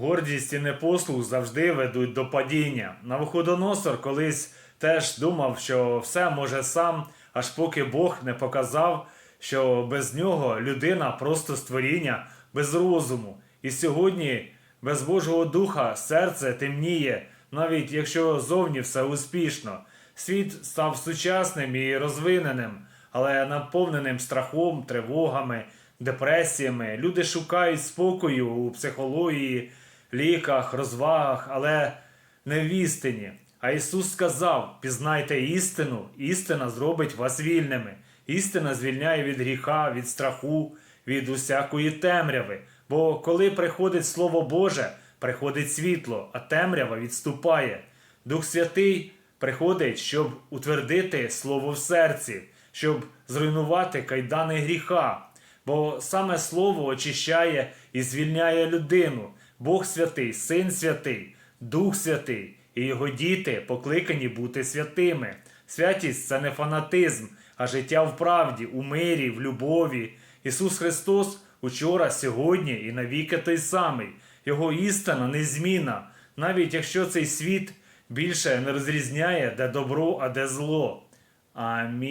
Гордість і непослух завжди ведуть до падіння. Навуходоносор колись теж думав, що все може сам, аж поки Бог не показав, що без нього людина просто створіння без розуму. І сьогодні без Божого Духа серце темніє, навіть якщо зовні все успішно. Світ став сучасним і розвиненим, але наповненим страхом, тривогами, депресіями. Люди шукають спокою у психології, ліках, розвагах, але не в істині. А Ісус сказав: пізнайте істину, істина зробить вас вільними. Істина звільняє від гріха, від страху, від усякої темряви. Бо коли приходить Слово Боже, приходить світло, а темрява відступає. Дух Святий приходить, щоб утвердити Слово в серці, щоб зруйнувати кайдани гріха. Бо саме Слово очищає і звільняє людину. Бог святий, Син святий, Дух святий і його діти покликані бути святими. Святість це не фанатизм, а життя в правді, у мирі, в любові. Ісус Христос учора, сьогодні і навіки той самий. Його істина незмінна, навіть якщо цей світ більше не розрізняє, де добро, а де зло. Амінь.